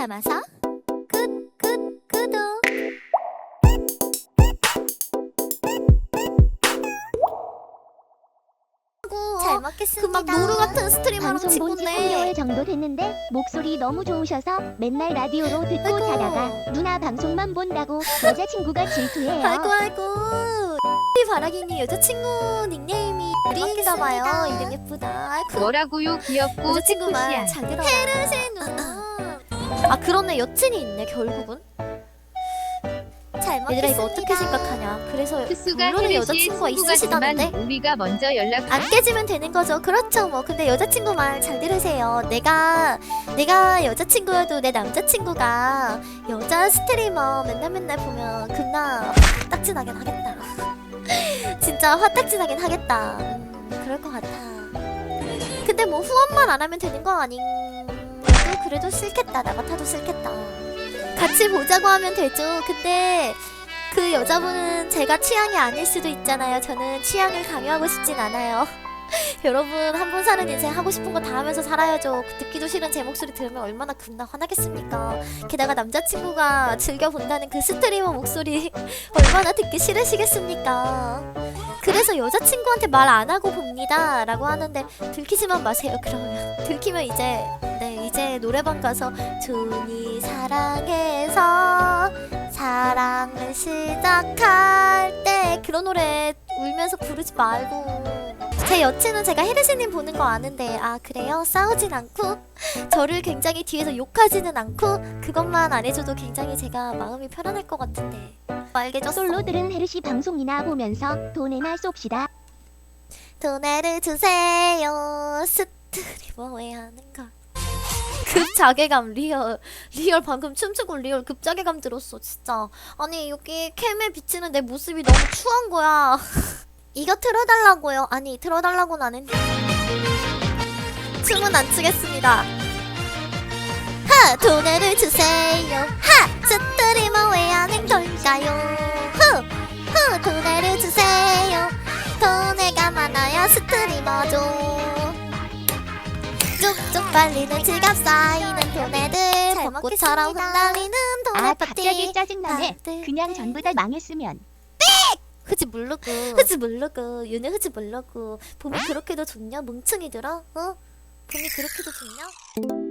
남아서 굿 굿 구독. 잘 먹겠습니다. 그막 노루 같은 스트리머랑 방송 본지 친구인데 3개월 정도 됐는데 목소리 너무 좋으셔서 맨날 라디오로 듣고 아이고. 자다가 누나 방송만 본다고 여자친구가 질투해요. 아이고 아이고. 이 바라기님 여자친구 닉네임이 유리인가 봐요 먹겠습니다. 이름 예쁘다. 아이고. 뭐라고요? 귀엽고 여자친구 말 스쿠시한. 잘 들어 헤르세 누나 아 그러네 여친이 있네 결국은 잘 먹겠습니다. 얘들아 이거 어떻게 생각하냐 그래서 특수가 헤르시의 여자친구가 친구가 있으시다는데 우리가 먼저 연락 안 깨지면 되는 거죠. 그렇죠. 뭐 근데 여자친구 말 잘 들으세요. 내가 내가 여자친구여도 내 남자친구가 여자 스트리머 맨날 맨날 보면 겁나 화딱지 나긴 하겠다. 진짜 화딱지 나긴 하겠다. 음, 그럴 것 같아. 근데 뭐 후원만 안 하면 되는 거 아닌? 그래도 그래도 싫겠다. 나 같아도 싫겠다. 같이 보자고 하면 되죠. 근데 그 여자분은 제가 취향이 아닐 수도 있잖아요. 저는 취향을 강요하고 싶진 않아요. 여러분 한 번 사는 인생 하고 싶은 거 다 하면서 살아야죠. 그 듣기도 싫은 제 목소리 들으면 얼마나 겁나 화나겠습니까. 게다가 남자친구가 즐겨 본다는 그 스트리머 목소리 얼마나 듣기 싫으시겠습니까. 그래서 여자친구한테 말 안 하고 봅니다라고 하는데 들키지만 마세요. 그러면 들키면 이제 네 이제 노래방 가서 준이 사랑해서 사랑을 시작할 때 그런 노래 울면서 부르지 말고 제 여친은 제가 헤르시님 보는 거 아는데 아 그래요? 싸우진 않고 저를 굉장히 뒤에서 욕하지는 않고 그것만 안 해줘도 굉장히 제가 마음이 편안할 것 같은데 알겠죠? 솔로들은 헤르시 방송이나 보면서 돈이나 쏩시다. 돈을 주세요 스트리머 왜 하는가 급 자괴감 리얼 리얼 방금 춤추고 리얼 급 자괴감 들었어 진짜. 아니 여기 캠에 비치는 내 모습이 너무 추한 거야. 이거 틀어달라고요. 아니 틀어달라고는 안 했는데. 춤은 안 추겠습니다. 하! 돈을 주세요. 하! 스트리머 왜 하는 걸 빨리는 지갑 쌓이는 돈애들 잘 벚꽃처럼. 흩날리는 아 갑자기 짜증나네. 다들 그냥 전부 다 망했으면. 흐지 모르고 흐지 모르고 윤혜 흐지 모르고 봄이 그렇게도 좋냐 멍청이들아 어? 봄이 그렇게도 좋냐?